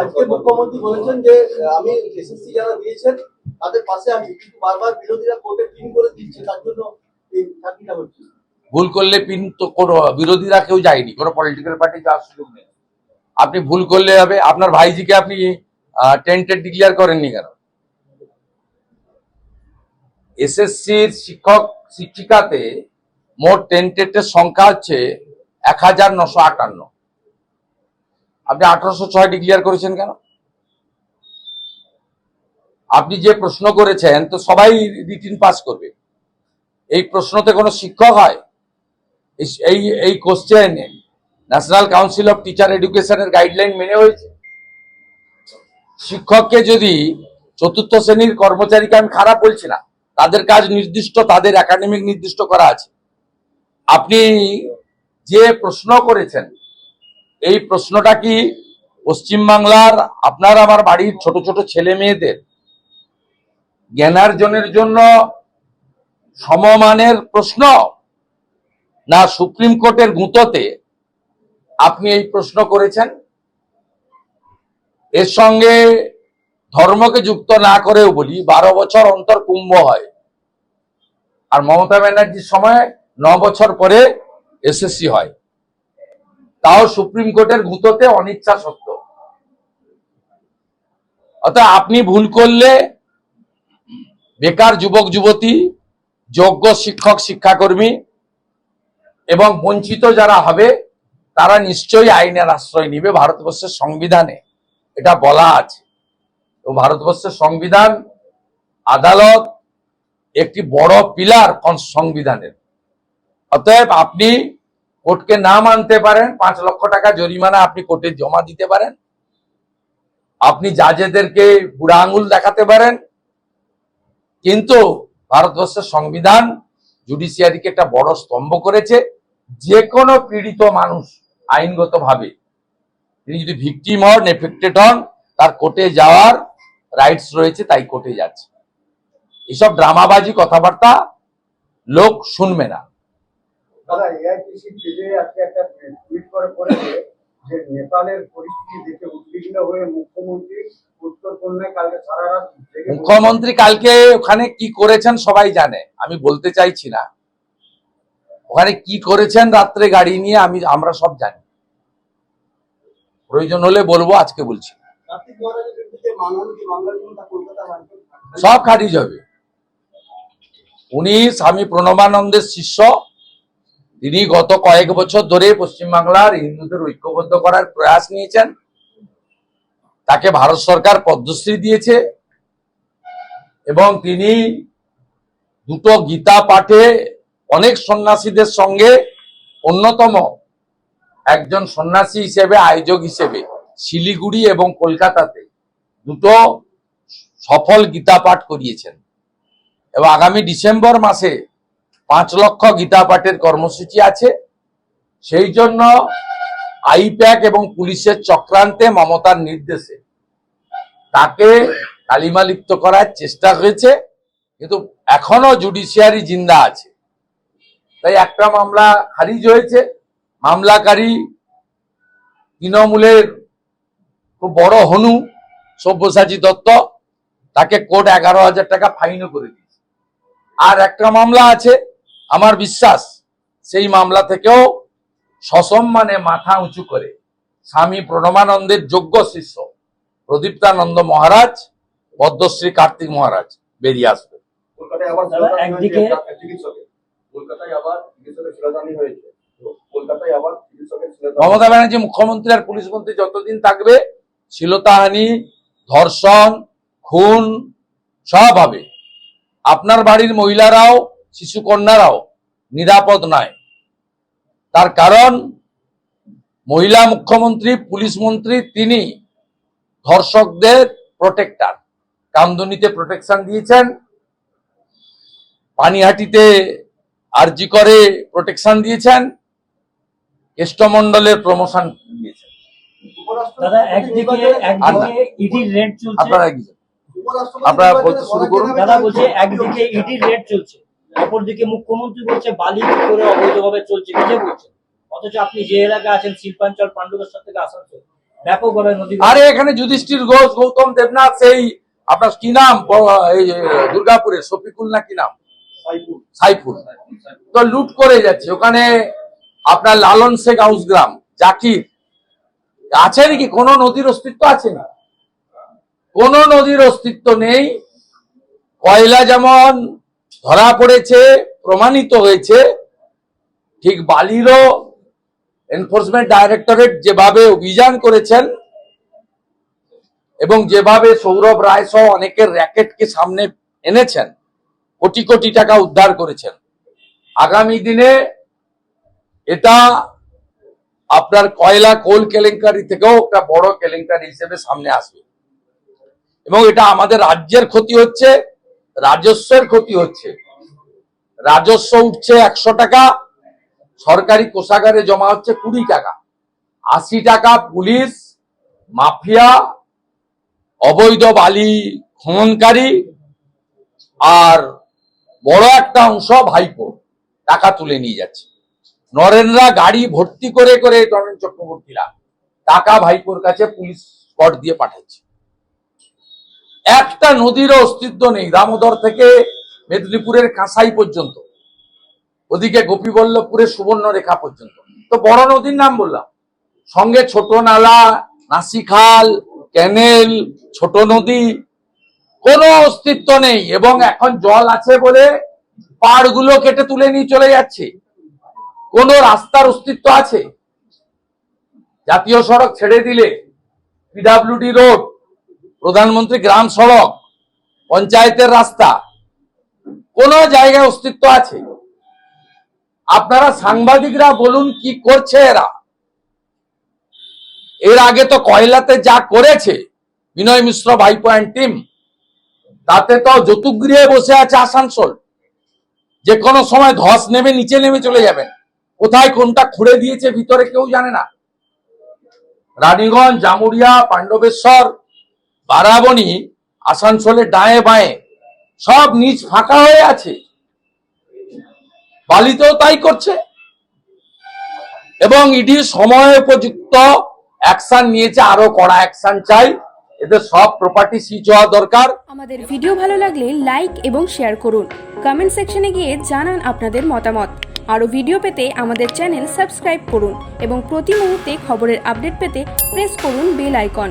আজকে মুখ্যমন্ত্রী বলেছেন যে, আমি এসএসসি যারা দিয়েছেন, তাদের পাশে আমি কিন্তু বারবার বিরোধীরা কোর্টে পিন করে দিচ্ছে, তার জন্য এই চাকরিটা হচ্ছে। ভুল করলে পিন তো কোনো, বিরোধীরা কেউ যায়নি, কোনো পলিটিক্যাল পার্টি যাওয়ার সুযোগ নেই। আপনি ভুল করলে হবে, আপনার ভাইজিকে আপনি টেন্টেড ডিক্লেয়ার করেননি কেন? এসএসসির শিক্ষক, শিক্ষিকাতে মোট টেন্টেডের সংখ্যা হচ্ছে এক হাজার নশো আটান্ন। আপনি আঠারোশো ছয় ডিক্লেয়ার করেছেন কেন? আপনি যে প্রশ্ন করেছেন, তো সবাই রিটিন পাস করবে। এই প্রশ্নতে কোনো শিক্ষক হয়? এই- এই question National Council of Teacher এডুকেশনের গাইডলাইন মেনে হয়েছে? শিক্ষককে যদি চতুর্থ শ্রেণির কর্মচারীকে আমি খারাপ বলছি না, তাদের কাজ নির্দিষ্ট, তাদের একাডেমিক নির্দিষ্ট করা আছে। আপনি যে প্রশ্ন করেছেন এই প্রশ্নটা কি পশ্চিমবাংলার আপনার আমার বাড়ির ছোট ছোট ছেলে মেয়েদের? জ্ঞানার্জনের জন্য সমমানের প্রশ্ন না সুপ্রিম কোর্টের গুঁতোতে আপনি এই প্রশ্ন করেছেন? এর সঙ্গে ধর্মকে যুক্ত না করেও বলি, বারো বছর অন্তর কুম্ভ হয়। আর মমতা ব্যানার্জির সময় ন বছর পরে এসএসসি হয়। তাও সুপ্রিম কোর্টের গুঁতোতে অনিচ্ছা সত্য অর্থাৎ আপনি ভুল করলে বেকার যুবক, যুবতী, যোগ্য শিক্ষক, শিক্ষাকর্মী এবং বঞ্চিত যারা হবে, তারা নিশ্চয়ই আইনের আশ্রয় নিবে ভারতবর্ষের সংবিধানে। এটা বলা আছে। তো ভারতবর্ষের সংবিধান আদালত একটি বড় পিলার সংবিধানের অতএব আপনি কোর্টকে না মানতে পারেন, পাঁচ লক্ষ টাকা জরিমানা আপনি কোর্টে জমা দিতে পারেন। আপনি জাজেদেরকে বুড়া আঙুল দেখাতে পারেন। কিন্তু ভারতবর্ষের সংবিধান জুডিশিয়ারিকে একটা বড় স্তম্ভ করেছে। যে কোনো পীড়িত মানুষ আইনগতভাবে, তিনি যদি ভিকটিম হন, এফেক্টেড হন, তার কোর্টে যাওয়ার রাইটস রয়েছে, তাই কোর্টে যাচ্ছে। এসব ড্রামাবাজি কথাবার্তা লোক শুনবে না। দাদা এআইপিসি পেজে আজকে একটা টুইট করে যে নেপালের পরিস্থিতি দেখে উদ্বিগ্ন হয়ে মুখ্যমন্ত্রী উত্তর কালকে সারা রাত মুখ্যমন্ত্রী কালকে ওখানে কি করেছেন সবাই জানে আমি বলতে চাইছি না। ওখানে কি করেছেন রাত্রে গাড়ি নিয়ে আমি আমরা সব জানি। প্রয়োজন হলে বলব আজকে বলছি। সব খারিজ হবে। উনি স্বামী প্রণবানন্দের শিষ্য তিনি গত কয়েক বছর ধরে পশ্চিমবাংলার হিন্দুদের ঐক্যবদ্ধ করার প্রয়াস নিয়েছেন। তাকে ভারত সরকার পদ্মশ্রী দিয়েছে এবং তিনি দুটো গীতা পাঠে অনেক সন্ন্যাসীদের সঙ্গে অন্যতম একজন সন্ন্যাসী হিসেবে, আয়োজক হিসেবে শিলিগুড়ি এবং কলকাতাতে দুটো সফল গীতা পাঠ করিয়েছেন। এবং আগামী ডিসেম্বর মাসে পাঁচ লক্ষ গীতা পাঠের কর্মসূচি আছে। সেই জন্য আইপ্যাক এবং পুলিশের চক্রান্তে মমতার নির্দেশে তাকে কালিমালিপ্ত করার চেষ্টা হয়েছে, কিন্তু এখনও জুডিশিয়ারি জিন্দা আছে। তাই একটা মামলা খারিজ হয়েছে। মামলাকারী তৃণমূলের খুব বড় হনু সব্যসাচী দত্ত, তাকে কোর্ট এগারো হাজার টাকা ফাইনও করে দিয়েছে। আর একটা মামলা আছে আমার বিশ্বাস সেই মামলা থেকেও সসম্মানে মাথা উঁচু করে স্বামী প্রণমানন্দের যোগ্য শিষ্য প্রদীপ্তানন্দ মহারাজ পদ্মশ্রী কার্তিক মহারাজ বেরিয়ে আসবে। কলকাতায় আবার দাদা, শিলাদানি একদিকে- হয়েছে চিকিৎসকের। কলকাতায় আবার চিকিৎসকের শিলাদানি হয়েছে। তো কলকাতায় আবার চিকিৎসকের শিলাদানি মমতা ব্যানার্জি মুখ্যমন্ত্রী আর পুলিশ মন্ত্রী যতদিন থাকবে শ্লীলতাহানি ধর্ষণ খুন সব হবে। আপনার বাড়ির মহিলারাও শিশু কন্যারাও নিরাপদ নয় তার কারণ মহিলা মুখ্যমন্ত্রী পুলিশ মন্ত্রী তিনি ধর্ষকদের প্রোটেক্টার। কামদুনিতে প্রোটেকশন দিয়েছেন। পানিহাটিতে আরজি করে প্রোটেকশন দিয়েছেন। কেষ্টমন্ডলের প্রমোশন দিয়েছেন। আপনারা আপনারা বলতে শুরু করুন। দাদা বলছে একদিকে ইডির রেড চলছে। অপরদিকে মুখ্যমন্ত্রী বলছে বালি কি করে অবৈধভাবে চলছে নিজে বলছে। অথচ আপনি যে এলাকায় আছেন শিল্পাঞ্চল পাণ্ডবেশ্বর থেকে আসানসোল নদী আরে এখানে যুধিষ্ঠির ঘোষ গৌতম দেবনাথ সেই আপনার কি নাম? ব- এই যে দুর্গাপুরে শফিকুল না কি নাম? সাইফুল। সাইফুল। তো লুট করে যাচ্ছে। ওখানে আপনার লালন শেখ হাউসগ্রাম জাকির। আছে নাকি? কোন নদীর অস্তিত্ব আছে না? কোন নদীর অস্তিত্ব নেই। কয়লা যেমন ধরা পড়েছে, প্রমাণিত হয়েছে, ঠিক বালিরও এনফোর্সমেন্ট ডাইরেক্টরেট যেভাবে অভিযান করেছেন এবং যেভাবে সৌরভ রায় সহ অনেকের র্যাকেটকে সামনে এনেছেন, কোটি কোটি টাকা উদ্ধার করেছেন। আগামী দিনে এটা আপনার কয়লা কোল কেলেঙ্কারি থেকেও একটা বড় কেলেঙ্কারি হিসেবে সামনে আসবে। এবং এটা আমাদের রাজ্যের ক্ষতি হচ্ছে রাজস্বের ক্ষতি হচ্ছে। রাজস্ব উঠছে একশো টাকা, সরকারি কোষাগারে জমা হচ্ছে কুড়ি টাকা। আশি টাকা পুলিশ, মাফিয়া, অবৈধ বালি খননকারী আর বড় একটা অংশ ভাইপো টাকা তুলে নিয়ে যাচ্ছে। নরেনরা গাড়ি ভর্তি করে করে নরেন চক্রবর্তীরা টাকা ভাইপোর কাছে পুলিশ স্পট দিয়ে পাঠাচ্ছে। একটা নদীরও অস্তিত্ব নেই, দামোদর থেকে মেদিনীপুরের কাঁসাই পর্যন্ত। ওদিকে গোপীবল্লভপুরের সুবর্ণ রেখা পর্যন্ত। তো বড় নদীর নাম বললাম। সঙ্গে ছোট নালা নাসিখাল ক্যানেল, ছোট নদী, কোনো অস্তিত্ব নেই এবং এখন জল আছে বলে পাড়গুলো কেটে তুলে নিয়ে চলে যাচ্ছে। কোন রাস্তার অস্তিত্ব আছে? জাতীয় সড়ক ছেড়ে দিলে পিডাব্লিউডি রোড প্রধানমন্ত্রী গ্রাম সড়ক, পঞ্চায়েতের রাস্তা, কোন জায়গায় অস্তিত্ব আছে? আপনারা সাংবাদিকরা বলুন কি করছে এরা? এর আগে তো কয়লাতে যা করেছে, বিনয় মিশ্র ভাইপো অ্যান্ড টিম তাতে তো যতুগৃহে বসে আছে আসানসোল। যে কোনো সময় ধস নেমে নিচে নেমে চলে যাবেন। কোথায় কোনটা খুঁড়ে দিয়েছে ভিতরে কেউ জানে না। রানীগঞ্জ জামুরিয়া পাণ্ডবেশ্বর বারাবণী আসানসোলের ডায়ে বাঁয়ে, সব নিচ ফাঁকা হয়ে আছে। বালিতেও তাই করছে। এবং ইডি সময় উপযুক্ত অ্যাকশন নিয়েছে, আরও কড়া অ্যাকশন চাই। এদের সব প্রপার্টি সিজ হওয়া দরকার। আমাদের ভিডিও ভালো লাগলে লাইক এবং শেয়ার করুন। কমেন্ট সেকশনে গিয়ে জানান আপনাদের মতামত। আরও ভিডিও পেতে আমাদের চ্যানেল সাবস্ক্রাইব করুন এবং প্রতি মুহূর্তে খবরের আপডেট পেতে প্রেস করুন বেল আইকন